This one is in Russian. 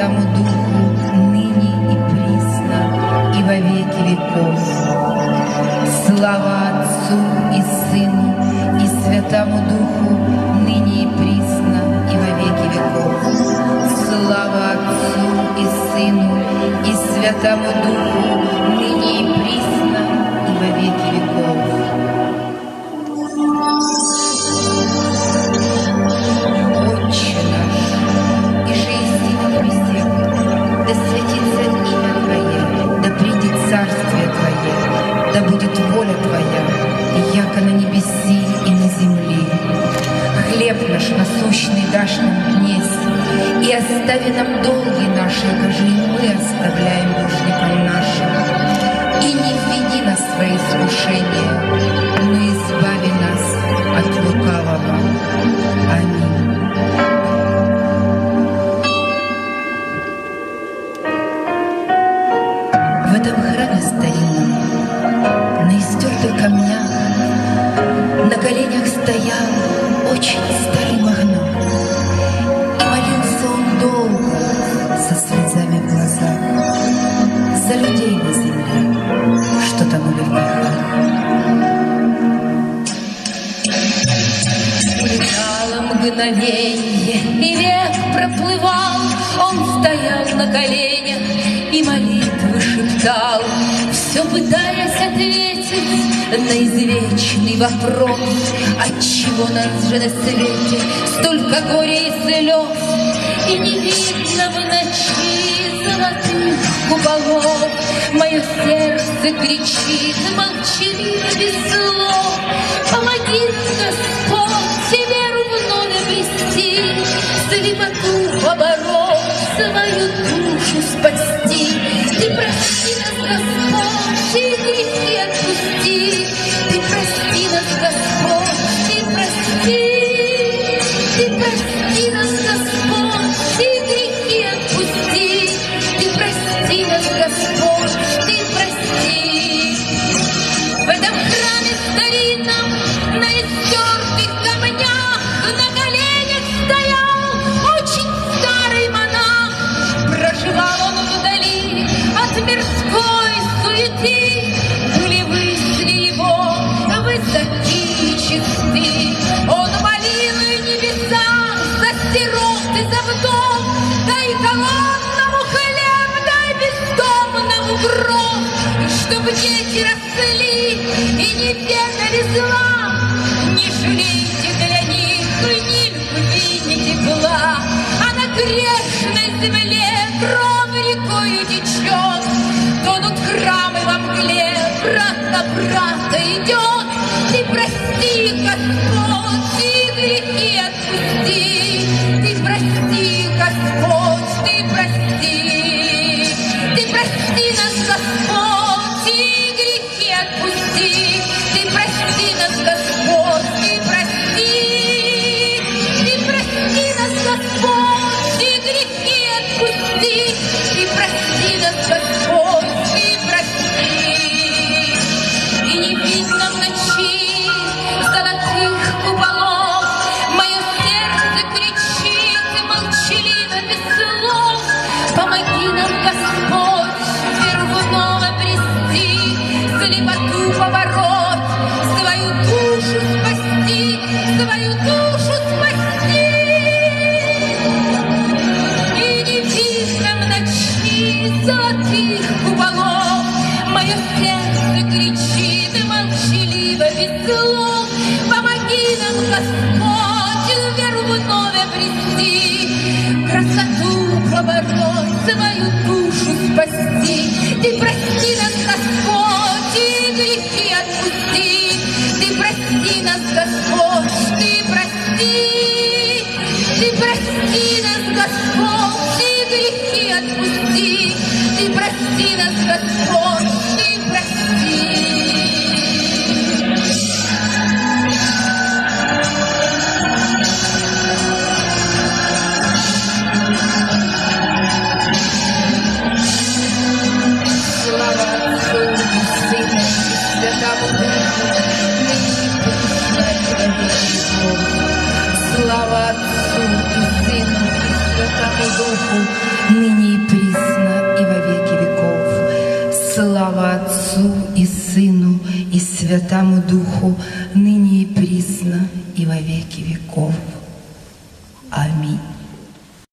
Святому Духу, ныне и присно, и во веки веков. Слава Отцу и Сыну, и Святому Духу, ныне и присно, и во веки веков. Слава Отцу и Сыну, и Святому Духу, ныне и присно, и во веки веков. Нам днесь, и остави нам долги наши, каже и мы оставляем должникам нашим. И не введи нас в свои искушения, мгновенье, и век проплывал, Он стоял на коленях и молитвы шептал, Все пытаясь ответить на извечный вопрос, Отчего нас же на свете столько горя и слез, И не видно в ночи золотых куполов, Мое сердце кричит молчаливо без слов, Помоги, Господь, свою душу спасти. Ты прости нас, Господь, и грехи отпусти. Ты прости нас, Господь, ты прости. Ты прости нас, Господь, и грехи отпусти. Ты прости нас, Господь, ты прости. В этом храме старинном, росли и не ведали зла. Не жалейте для них ни любви, ни тепла, а на грешной земле кровь рекою течет. Тонут храмы во мгле, брат на брата идет. Ты прости, Господь, и грехи отпусти. Отпусти. Ты куполов, Мое сердце Духу, ныне и присно и во веки веков. Слава Отцу и Сыну и Святому Духу, ныне и присно и во веки веков. Аминь.